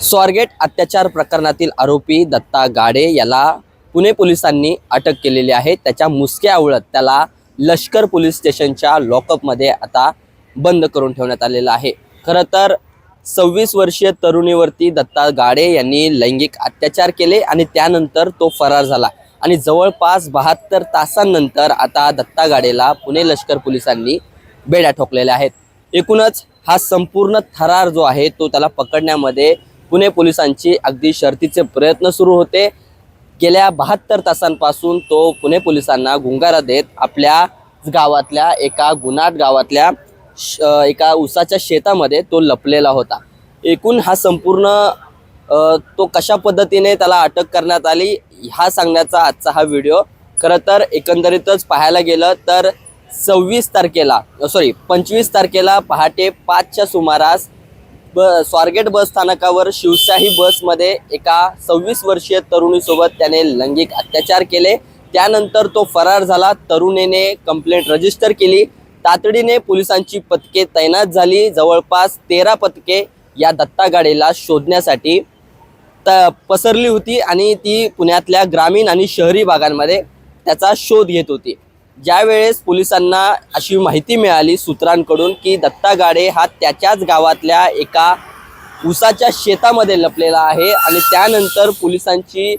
स्वारगेट अत्याचार प्रकरणातील आरोपी दत्ता गाडे याला पुणे पोलिसांनी अटक केलेली आहे. त्याच्या मुसक्या आवळत त्याला लष्कर पोलीस स्टेशनच्या लॉकअपमध्ये आता बंद करून ठेवण्यात आलेलं आहे. खरं तर सव्वीस वर्षीय तरुणीवरती दत्ता गाडे यांनी लैंगिक अत्याचार केले आणि त्यानंतर तो फरार झाला. आणि जवळपास बहात्तर तासांनंतर आता दत्ता गाडेला पुणे लष्कर पोलिसांनी बेड्या ठोकलेल्या आहेत. एकूणच हा संपूर्ण थरार जो आहे तो त्याला पकडण्यामध्ये पुणे पोलिसांची अगदी शर्तीचे प्रयत्न सुरू होते. गेल्या बहात्तर तासांपासून तो पुणे पोलिसांना गुंगारा देत आपल्या गावातल्या एका गुनाट गावातल्या श- एका उसाच्या शेतामध्ये तो लपलेला होता. एकूण हा संपूर्ण तो कशा पद्धतीने त्याला अटक करण्यात आली हा सांगण्याचा आजचा हा व्हिडिओ. खरं तर एकंदरीतच पाहायला गेलं तर सव्वीस तारखेला सॉरी पंचवीस तारखेला पहाटे पाचच्या सुमारास ब स्वारगेट बस स्थानकावर शिवशाही बसमध्ये एका सव्वीस वर्षीय तरुणीसोबत त्याने लैंगिक अत्याचार केले. त्यानंतर तो फरार झाला. तरुणीने कंप्लेंट रजिस्टर केली. तातडीने पोलिसांची पथके तैनात झाली. जवळपास तेरा पथके या दत्ता गाडीला शोधण्यासाठी त पसरली होती आणि ती पुण्यातल्या ग्रामीण आणि शहरी भागांमध्ये त्याचा शोध घेत होती. ज्यावेळेस पोलिसांना अशी माहिती मिळाली सूत्रांकडून की दत्ता गाडे हा त्याच्याच गावातल्या एका ऊसाच्या शेतामध्ये लपलेला आहे आणि त्यानंतर पोलिसांची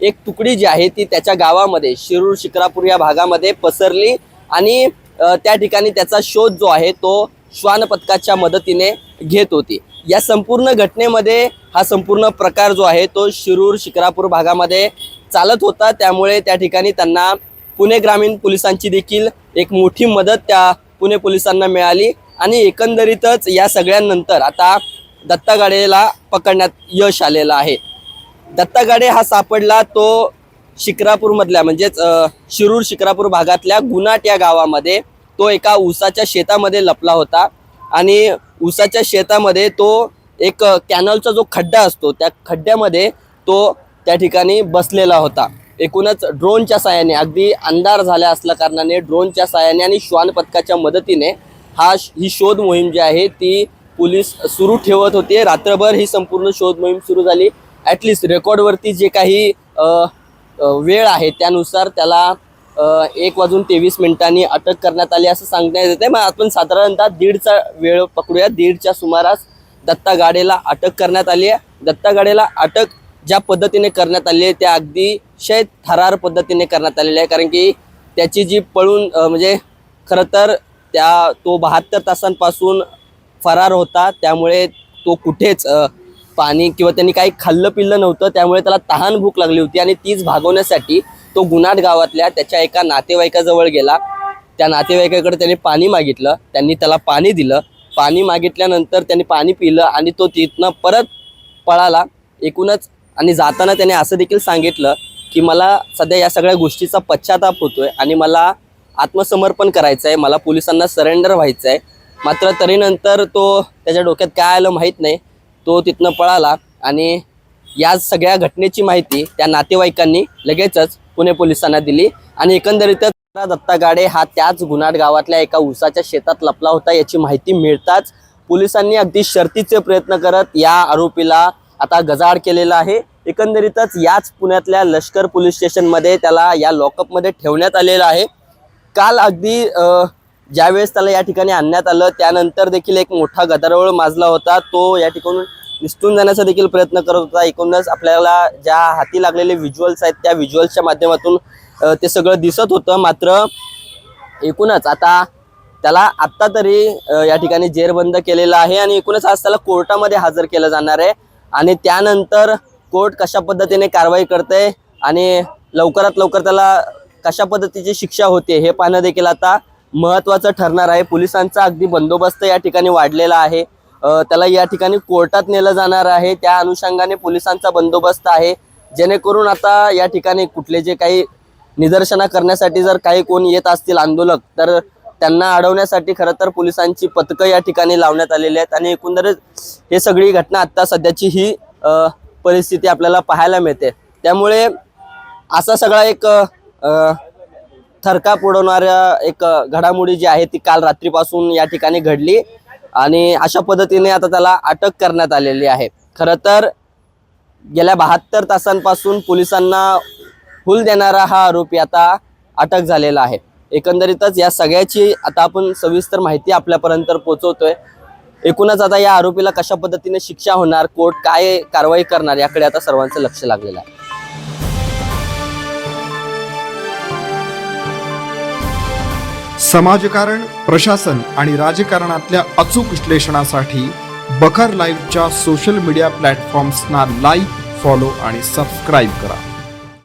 एक तुकडी जी आहे ती त्याच्या गावामध्ये शिरूर शिक्रापूर या भागामध्ये पसरली आणि त्या ठिकाणी त्याचा शोध जो आहे तो श्वान पथकाच्या मदतीने घेत होती. या संपूर्ण घटनेमध्ये हा संपूर्ण प्रकार जो आहे तो शिरूर शिक्रापूर भागामध्ये चालत होता. त्यामुळे त्या ठिकाणी त्यांना पुणे ग्रामीण पोलिसांची देखील एक मोठी मदत त्या पुणे पोलिसांना मिळाली. आणि एकंदरीतच या सगळ्यांनंतर आता दत्ता गाडेला पकडण्यात यश आलेलं आहे. दत्ता गाडे हा सापडला तो शिक्रापूरमधल्या म्हणजेच शिरूर शिक्रापूर भागातल्या गुनाट या गावामध्ये तो एका ऊसाच्या शेतामध्ये लपला होता. आणि ऊसाच्या शेतामध्ये तो एक कॅनलचा जो खड्डा असतो त्या खड्ड्यामध्ये तो त्या ठिकाणी बसलेला होता. एकूणच ड्रोनच्या साहाय्याने अगदी अंधार झाल्या असल्या कारणाने ड्रोनच्या साहाय्याने आणि श्वान पथकाच्या मदतीने हा ही शोध मोहीम जी आहे ती पोलीस सुरू ठेवत होते. रात्रभर ही संपूर्ण शोध मोहीम सुरू झाली. ॲटलिस्ट रेकॉर्डवरती जे काही वेळ आहे त्यानुसार त्याला एक वाजून तेवीस मिनिटांनी अटक करण्यात आली असं सांगण्यात येते मग आपण साधारणतः दीडचा वेळ पकडूया. दीडच्या सुमारास दत्ता गाडेला अटक करण्यात आली आहे. दत्ता गाडेला अटक ज्या पद्धतीने करण्यात आली आहे त्या अगदी शय थरार पद्धतीने करण्यात आलेल्या आहे कारण की त्याची जी पळून म्हणजे खरं तर त्या तो बहात्तर तासांपासून फरार होता. त्यामुळे तो कुठेच पाणी किंवा त्यांनी काही खाल्लं पिल्लं नव्हतं. त्यामुळे त्याला तहान भूक लागली होती आणि तीच भागवण्यासाठी तो गुनाट गावातल्या त्याच्या एका नातेवाईकाजवळ गेला. त्या नातेवाईकाकडे त्याने पाणी मागितलं. त्यांनी त्याला पाणी दिलं. पाणी मागितल्यानंतर त्याने पाणी पिलं आणि तो तिथनं परत पळाला. एकूणच आणि जाताना त्याने असं देखील सांगितलं की मला सध्या या सगळ्या गोष्टीचा पश्चाताप होतोय आणि मला आत्मसमर्पण करायचं आहे मला पोलिसांना सरेंडर व्हायचं आहे मात्र तरी नंतर तो त्याच्या डोक्यात काय आलं माहीत नाही. तो तिथनं पळाला आणि या सगळ्या घटनेची माहिती त्या नातेवाईकांनी लगेचच पुणे पोलिसांना दिली आणि एकंदरीतच दत्ता गाडे हा त्याच गुन्हाट गावातल्या एका ऊसाच्या शेतात लपला होता याची माहिती मिळताच पोलिसांनी अगदी शर्तीचे प्रयत्न करत या आरोपीला आता गजाआड केलेला आहे. एकंदरीतच याच पुण्यातल्या लष्कर पोलीस स्टेशनमध्ये त्याला या लॉकअपमध्ये ठेवण्यात आलेलं आहे. काल अगदी ज्यावेळेस त्याला या ठिकाणी आणण्यात आलं त्यानंतर देखील एक मोठा गदारोळ माजला होता. तो या ठिकाणून निसटून जाण्याचा देखील प्रयत्न करत होता. एकूणच आपल्याला ज्या हाती लागलेले व्हिज्युअल्स आहेत त्या व्हिज्युअल्सच्या माध्यमातून ते सगळं दिसत होतं. मात्र एकूणच आता त्याला आत्ता तरी या ठिकाणी जेरबंद केलेलं आहे आणि एकूणच आज त्याला कोर्टामध्ये हजर केलं जाणार आहे. आणि त्यानंतर कोर्ट कशा पद्धतीने कारवाई करते आणि लवकरात लवकर त्याला कशा पद्धतीची शिक्षा होते हे पाहणं देखील आता महत्त्वाचं ठरणार आहे. पोलिसांचा अगदी बंदोबस्त या ठिकाणी वाढलेला आहे. त्याला या ठिकाणी कोर्टात नेलं जाणार आहे. त्या अनुषंगाने पोलिसांचा बंदोबस्त आहे. जेणेकरून आता या ठिकाणी कुठले जे काही निदर्शना करण्यासाठी जर काही कोण येत असतील आंदोलक तर त्यांना अडवण्यासाठी खरं तर पोलिसांची पथकं या ठिकाणी लावण्यात आलेली आहेत. आणि एकंदरीत हे सगळी घटना आत्ता सध्याची ही परिस्थिती आपल्याला पाहायला मिळते. त्यामुळे असा सगळा एक थरका थरकाप एक घडामोडी जी आहे ती काल रात्रीपासून या ठिकाणी घडली. आणि अशा पद्धतीने आता त्याला अटक करण्यात आलेली आहे. खरं तर गेल्या बहात्तर तासांपासून पोलिसांना हुल देणारा हा आरोपी आता अटक झालेला आहे. एकंदरीतच या सगळ्याची आता आपण सविस्तर माहिती आपल्यापर्यंत पोहोचवतोय एकूणच आता या आरोपीला कशा पद्धतीने शिक्षा होणार कोर्ट काय कारवाई करणार याकडे आता सर्वांचं लक्ष लागलेलं आहे. समाजकारण प्रशासन आणि राजकारणातल्या अचूक विश्लेषणासाठी बखर लाईव्हच्या सोशल मीडिया प्लॅटफॉर्म्सना लाईक फॉलो आणि सबस्क्राईब करा.